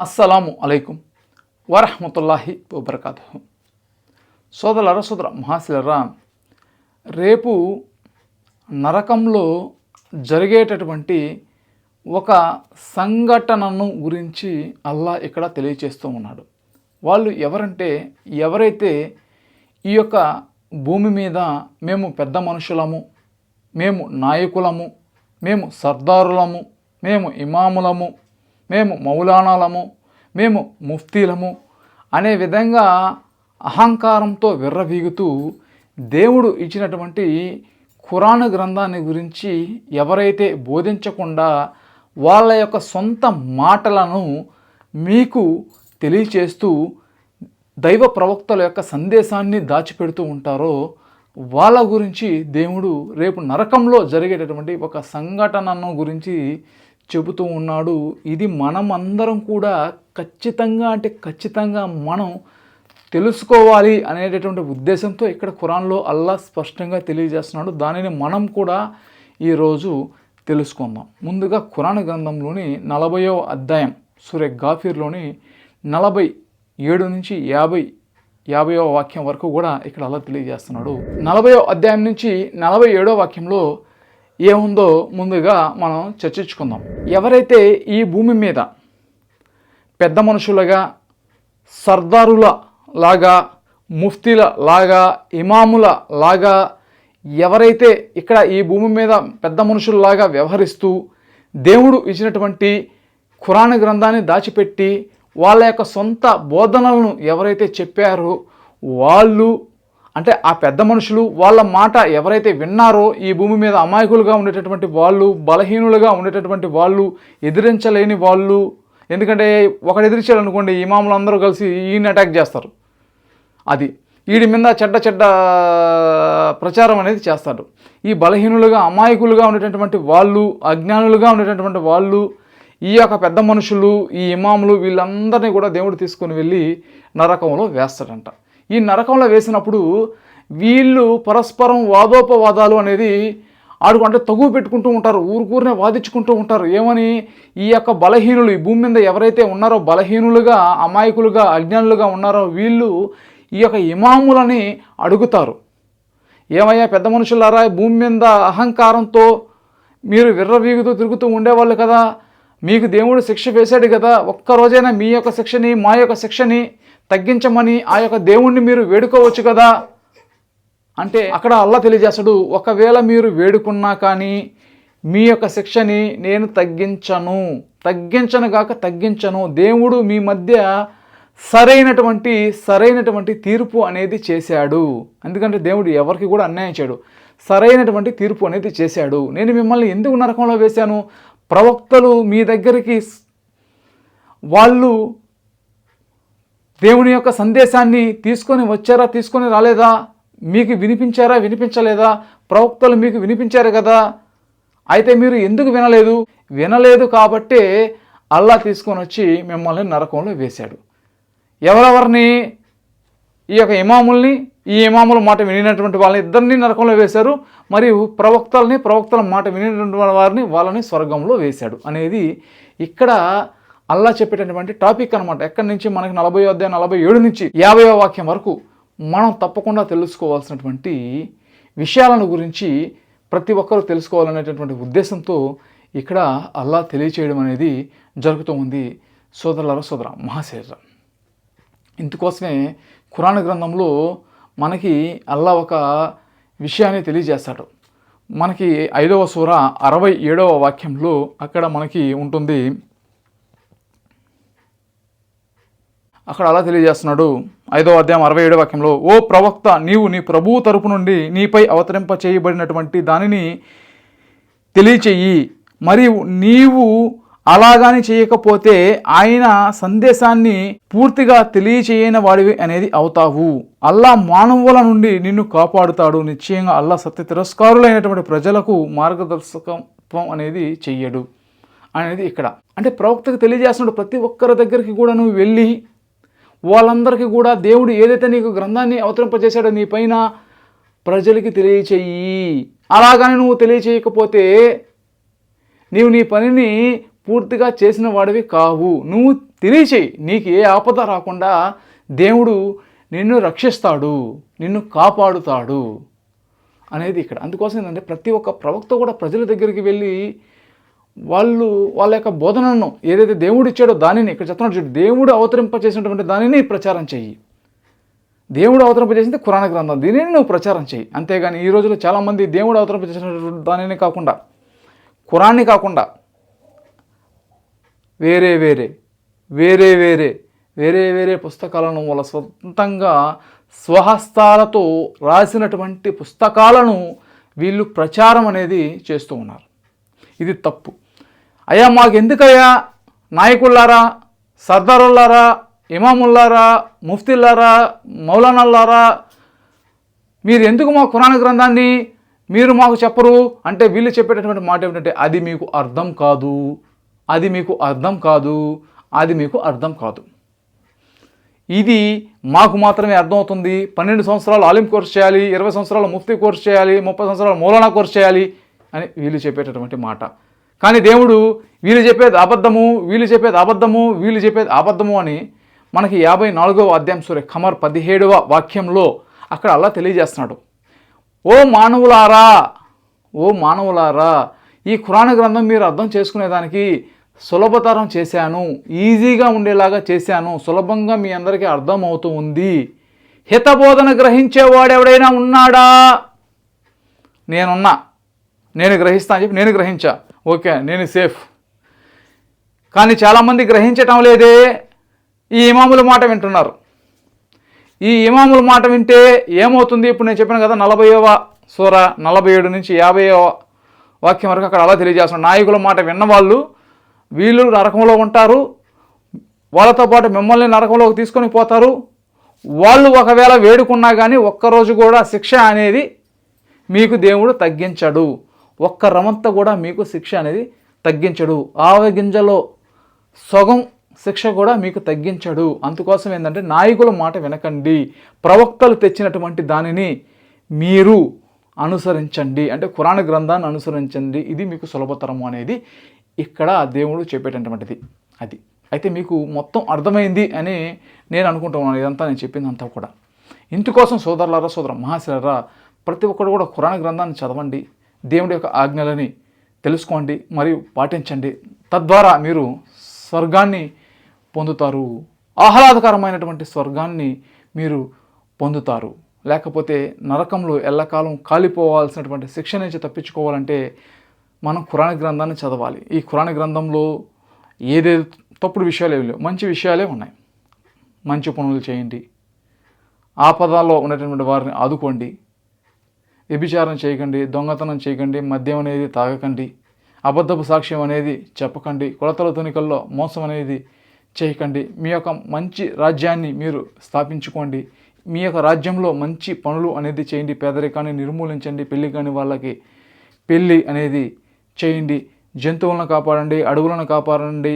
అస్సలాము అలైకుం వరహమతుల్లాహి వబర్కాతు సోదరులరా సోదర మహాశిలరా రేపు నరకంలో జరిగేటటువంటి ఒక సంఘటనను గురించి అల్లా ఇక్కడ తెలియచేస్తూ ఉన్నాడు. వాళ్ళు ఎవరంటే ఎవరైతే ఈ యొక్క భూమి మీద మేము పెద్ద మనుషులము మేము నాయకులము మేము సర్దారులము మేము ఇమాములము మేము మౌలానాలము మేము ముఫ్తీలము అనే విధంగా అహంకారంతో విర్రవీగుతూ దేవుడు ఇచ్చినటువంటి ఖురాన్ గ్రంథాన్ని గురించి ఎవరైతే బోధించకుండా వాళ్ళ యొక్క సొంత మాటలను మీకు తెలియచేస్తూ దైవ ప్రవక్తల యొక్క సందేశాన్ని దాచిపెడుతూ ఉంటారో వాళ్ళ గురించి దేవుడు రేపు నరకంలో జరిగేటటువంటి ఒక సంఘటనను గురించి చెబుతూ ఉన్నాడు. ఇది మనమందరం కూడా ఖచ్చితంగా అంటే ఖచ్చితంగా మనం తెలుసుకోవాలి అనేటటువంటి ఉద్దేశంతో ఇక్కడ ఖురాన్లో అల్లా స్పష్టంగా తెలియజేస్తున్నాడు. దానిని మనం కూడా ఈరోజు తెలుసుకుందాం. ముందుగా ఖురాన్ గ్రంథంలోని నలభైవ అధ్యాయం సూర్య గాఫీర్లోని నలభై ఏడు నుంచి యాభై యాభైవ వాక్యం వరకు కూడా ఇక్కడ అలా తెలియజేస్తున్నాడు. నలభైవ అధ్యాయం నుంచి నలభై ఏడో వాక్యంలో ఏముందో ముందుగా మనం చర్చించుకుందాం. ఎవరైతే ఈ భూమి మీద పెద్ద మనుషులుగా సర్దారుల లాగా ముఫ్తీల లాగా ఇమాముల లాగా ఎవరైతే ఇక్కడ ఈ భూమి మీద పెద్ద మనుషుల్లాగా వ్యవహరిస్తూ దేవుడు ఇచ్చినటువంటి ఖురాన్ గ్రంథాన్ని దాచిపెట్టి వాళ్ళ యొక్క సొంత బోధనలను ఎవరైతే చెప్పారో వాళ్ళు అంటే ఆ పెద్ద మనుషులు వాళ్ళ మాట ఎవరైతే విన్నారో ఈ భూమి మీద అమాయకులుగా ఉండేటటువంటి వాళ్ళు బలహీనులుగా ఉండేటటువంటి వాళ్ళు ఎదిరించలేని వాళ్ళు ఎందుకంటే ఒకడు ఎదిరించాడు అనుకోండి ఇమాములు అందరూ కలిసి ఈయన అటాక్ చేస్తారు. అది వీడి మీద చెడ్డ చెడ్డ ప్రచారం అనేది చేస్తాడు. ఈ బలహీనులుగా అమాయకులుగా ఉండేటటువంటి వాళ్ళు అజ్ఞానులుగా ఉండేటటువంటి వాళ్ళు ఈ యొక్క పెద్ద మనుషులు ఈ ఇమాములు వీళ్ళందరినీ కూడా దేవుడు తీసుకొని వెళ్ళి నరకంలో వేస్తాడంట. ఈ నరకంలో వేసినప్పుడు వీళ్ళు పరస్పరం వాదోపవాదాలు అనేది ఆడుకు అంటే తగు పెట్టుకుంటూ ఉంటారు ఊరుకూరినే వాదించుకుంటూ ఉంటారు. ఏమని? ఈ యొక్క బలహీనులు ఈ భూమి మీద ఎవరైతే ఉన్నారో బలహీనులుగా అమాయకులుగా అజ్ఞానులుగా ఉన్నారో వీళ్ళు ఈ యొక్క ఇమాములని అడుగుతారు. ఏమయ్యా పెద్ద మనుషులారా భూమి మీద అహంకారంతో మీరు విర్రవీగుతూ తిరుగుతూ ఉండేవాళ్ళు కదా. మీకు దేవుడు శిక్ష వేశాడు కదా. ఒక్క రోజైనా మీ యొక్క శిక్షని మా యొక్క శిక్షని తగ్గించమని ఆ యొక్క దేవుణ్ణి మీరు వేడుకోవచ్చు కదా? అంటే అక్కడ అల్లా తెలియజేస్తాడు ఒకవేళ మీరు వేడుకున్నా కానీ మీ యొక్క శిక్షని నేను తగ్గించను. తగ్గించను గాక తగ్గించను. దేవుడు మీ మధ్య సరైనటువంటి సరైనటువంటి తీర్పు అనేది చేశాడు. ఎందుకంటే దేవుడు ఎవరికి కూడా అన్యాయం చేయడు. సరైనటువంటి తీర్పు అనేది చేశాడు. నేను మిమ్మల్ని ఎందుకు నరకంలో వేశాను? ప్రవక్తలు మీ దగ్గరికి వాళ్ళు దేవుని యొక్క సందేశాన్ని తీసుకొని వచ్చారా తీసుకొని రాలేదా? మీకు వినిపించారా వినిపించలేదా? ప్రవక్తలు మీకు వినిపించారు కదా? అయితే మీరు ఎందుకు వినలేదు? వినలేదు కాబట్టే అల్లా తీసుకొని వచ్చి మిమ్మల్ని నరకంలో వేశాడు. ఎవరెవరిని? ఈ యొక్క ఇమాముల్ని ఈ ఇమాముల మాట వినినటువంటి వాళ్ళని ఇద్దరిని నరకంలో వేశారు. మరియు ప్రవక్తల్ని ప్రవక్తల మాట వినినటువంటి వారిని వాళ్ళని స్వర్గంలో వేశాడు అనేది ఇక్కడ అల్లా చెప్పేటటువంటి టాపిక్ అనమాట ఎక్కడి నుంచి మనకి నలభై అధ్యాయం నలభై ఏడు నుంచి యాభై వాక్యం వరకు మనం తప్పకుండా తెలుసుకోవాల్సినటువంటి విషయాలను గురించి ప్రతి ఒక్కరూ తెలుసుకోవాలనేటటువంటి ఉద్దేశంతో ఇక్కడ అల్లా తెలియచేయడం అనేది జరుగుతూ ఉంది. సోదరుల సోదర మహాశేర ఇందుకోసమే ఖురాన్ గ్రంథంలో మనకి అల్లా ఒక విషయాన్ని తెలియజేస్తాడు. మనకి ఐదవ సూర అరవై ఏడవ వాక్యంలో అక్కడ మనకి ఉంటుంది. అక్కడ అలా తెలియజేస్తున్నాడు ఐదో అధ్యాయం అరవై ఏడో వాక్యంలో ఓ ప్రవక్త నీవు నీ ప్రభువు తరపు నుండి నీపై అవతరింప చేయబడినటువంటి దానిని తెలియచేయి మరియు నీవు అలాగాని చేయకపోతే ఆయన సందేశాన్ని పూర్తిగా తెలియచేయని వాడివి అనేది అవుతావు. అల్లా మానవుల నుండి నిన్ను కాపాడుతాడు. నిశ్చయంగా అల్లా సత్య తిరస్కారులైనటువంటి ప్రజలకు మార్గదర్శకత్వం అనేది చెయ్యడు. అనేది ఇక్కడ. అంటే ప్రవక్తకు తెలియజేస్తున్నాడు ప్రతి ఒక్కరి దగ్గరికి కూడా నువ్వు వెళ్ళి వాళ్ళందరికీ కూడా దేవుడు ఏదైతే నీకు గ్రంథాన్ని అవతరింపజేశాడో నీ పైన ప్రజలకి తెలియచేయి. అలాగని నువ్వు తెలియచేయకపోతే నీవు నీ పనిని పూర్తిగా చేసిన వాడివి కావు. నువ్వు తెలియచేయి. నీకు ఏ ఆపద రాకుండా దేవుడు నిన్ను రక్షిస్తాడు. నిన్ను కాపాడుతాడు. అనేది ఇక్కడ. అందుకోసం ఏంటంటే ప్రతి ఒక్క ప్రవక్త కూడా ప్రజల దగ్గరికి వెళ్ళి వాళ్ళు వాళ్ళ యొక్క బోధనను ఏదైతే దేవుడు ఇచ్చాడో దానిని ఇక్కడ చెప్తున్నాడు చూడు దేవుడు అవతరింపచేసినటువంటి దానిని ప్రచారం చెయ్యి. దేవుడు అవతరింపజేసింది కురాణ గ్రంథం దీనిని నువ్వు ప్రచారం చేయి అంతేగాని ఈ రోజుల్లో చాలామంది దేవుడు అవతరింపజేసినటువంటి దానిని కాకుండా కురాన్ని కాకుండా వేరే వేరే వేరే వేరే వేరే వేరే పుస్తకాలను వాళ్ళ సొంతంగా స్వహస్తాలతో రాసినటువంటి పుస్తకాలను వీళ్ళు ప్రచారం అనేది చేస్తూ ఉన్నారు. ఇది తప్పు. అయ్యా మాకు ఎందుకయ్యా నాయకుల్లారా సర్దారుల్లారా ఇమాముల్లారా ముఫ్తిల్లారా మౌలానాల్లారా మీరు ఎందుకు మా కురాణ గ్రంథాన్ని మీరు మాకు చెప్పరు? అంటే వీళ్ళు చెప్పేటటువంటి మాట ఏమిటంటే అది మీకు అర్థం కాదు. అది మీకు అర్థం కాదు. అది మీకు అర్థం కాదు. ఇది మాకు మాత్రమే అర్థమవుతుంది. పన్నెండు సంవత్సరాలు ఆలిం కోర్స్ చేయాలి ఇరవై సంవత్సరాలు ముఫ్తీ కోర్స్ చేయాలి ముప్పై సంవత్సరాలు మౌలానా కోర్స్ చేయాలి. అని వీళ్ళు చెప్పేటటువంటి మాట. కానీ దేవుడు వీళ్ళు చెప్పేది అబద్ధము వీళ్ళు చెప్పేది అబద్ధము వీళ్ళు చెప్పేది అబద్ధము అని మనకి యాభై నాలుగవ అధ్యాయం సూర్య ఖమర్ పదిహేడవ వాక్యంలో అక్కడ అలా తెలియజేస్తున్నాడు. ఓ మానవులారా ఓ మానవులారా ఈ కురాణ గ్రంథం మీరు అర్థం చేసుకునేదానికి సులభతరం చేశాను ఈజీగా ఉండేలాగా చేశాను సులభంగా మీ అందరికీ అర్థమవుతూ ఉంది. హితబోధన గ్రహించేవాడు ఎవడైనా ఉన్నాడా? నేనున్నా. నేను గ్రహిస్తా అని చెప్పి నేను గ్రహించా. ఓకే నేను సేఫ్. కానీ చాలామంది గ్రహించటం లేదే ఈ ఇమాముల మాట వింటున్నారు. ఈ ఇమాముల మాట వింటే ఏమవుతుంది? ఇప్పుడు నేను చెప్పాను కదా నలభైవ సూర నలభై ఏడు నుంచి యాభైవ వాక్యం వరకు అక్కడ అలా తెలియజేస్తున్నారు. నాయకుల మాట విన్నవాళ్ళు వీళ్ళు నరకంలో ఉంటారు. వాళ్ళతో పాటు మిమ్మల్ని నరకంలోకి తీసుకొని పోతారు. వాళ్ళు ఒకవేళ వేడుకున్నా కానీ ఒక్కరోజు కూడా శిక్ష అనేది మీకు దేవుడు తగ్గించడు. ఒక్క రమంత కూడా మీకు శిక్ష అనేది తగ్గించడు. ఆవ గింజలో సగం శిక్ష కూడా మీకు తగ్గించడు. అందుకోసం ఏంటంటే నాయకుల మాట వినకండి. ప్రవక్తలు తెచ్చినటువంటి దానిని మీరు అనుసరించండి. అంటే కురాణ గ్రంథాన్ని అనుసరించండి. ఇది మీకు సులభతరము అనేది ఇక్కడ దేవుడు చెప్పేటటువంటిది. అది. అయితే మీకు మొత్తం అర్థమైంది అని నేను అనుకుంటున్నాను ఇదంతా నేను చెప్పిందంతా కూడా. ఇందుకోసం సోదరులారా సోదర మహాశిలరా ప్రతి ఒక్కరు కూడా కురాణ గ్రంథాన్ని చదవండి. దేవుడి యొక్క ఆజ్ఞలని తెలుసుకోండి మరియు పాటించండి. తద్వారా మీరు స్వర్గాన్ని పొందుతారు. ఆహ్లాదకరమైనటువంటి స్వర్గాన్ని మీరు పొందుతారు. లేకపోతే నరకంలో ఎల్లకాలం కాలిపోవాల్సినటువంటి శిక్ష నుంచి తప్పించుకోవాలంటే మనం కురాణ గ్రంథాన్ని చదవాలి. ఈ కురాణ గ్రంథంలో ఏదేది తప్పుడు విషయాలు ఏమి లేవు. మంచి విషయాలే ఉన్నాయి. మంచి పనులు చేయండి. ఆపదలో ఉన్నటువంటి వారిని ఆదుకోండి. వ్యభిచారం చేయకండి దొంగతనం చేయకండి మద్యం అనేది తాగకండి అబద్ధపు సాక్ష్యం అనేది చెప్పకండి కొలతల తునికల్లో మోసం అనేది చేయకండి. మీ యొక్క మంచి రాజ్యాన్ని మీరు స్థాపించుకోండి. మీ యొక్క రాజ్యంలో మంచి పనులు అనేది చేయండి. పేదరికాన్ని నిర్మూలించండి. పెళ్ళి కాని వాళ్ళకి పెళ్ళి అనేది చేయండి. జంతువులను కాపాడండి అడవులను కాపాడండి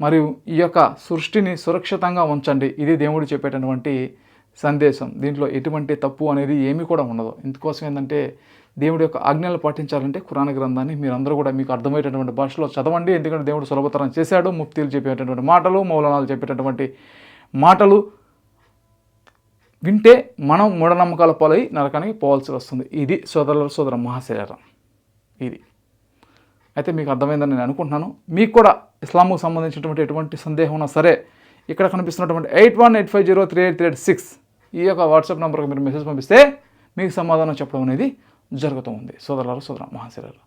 మరియు ఈ యొక్క సృష్టిని సురక్షితంగా ఉంచండి. ఇది దేవుడు చెప్పేటటువంటి సందేశం. దీంట్లో ఎటువంటి తప్పు అనేది ఏమీ కూడా ఉండదు. ఇందుకోసం ఏంటంటే దేవుడి యొక్క ఆజ్ఞలు పాటించాలంటే కురాణ గ్రంథాన్ని మీరందరూ కూడా మీకు అర్థమయ్యేటటువంటి భాషలో చదవండి. ఎందుకంటే దేవుడు సులభతరం చేశాడు ముఫ్తీలు చెప్పేటటువంటి మాటలు మౌలనాలు చెప్పేటటువంటి మాటలు వింటే మనం మూఢనమ్మకాల పాలై నరకానికి పోవాల్సి వస్తుంది. ఇది సోదరుల సోదర మహాశరీరం. ఇది. అయితే మీకు అర్థమైందని నేను అనుకుంటున్నాను. మీకు కూడా ఇస్లాంకు సంబంధించినటువంటి ఎటువంటి సందేహం ఉన్నా సరే ఇక్కడ కనిపిస్తున్నటువంటి eight one eight five zero three eight three eight six ఈ యొక్క వాట్సాప్ నెంబర్కి మీరు మెసేజ్ పంపిస్తే మీకు సమాధానం చెప్పడం అనేది జరుగుతూ ఉంది. సోదరులారు సోదర మహాశీరాలు.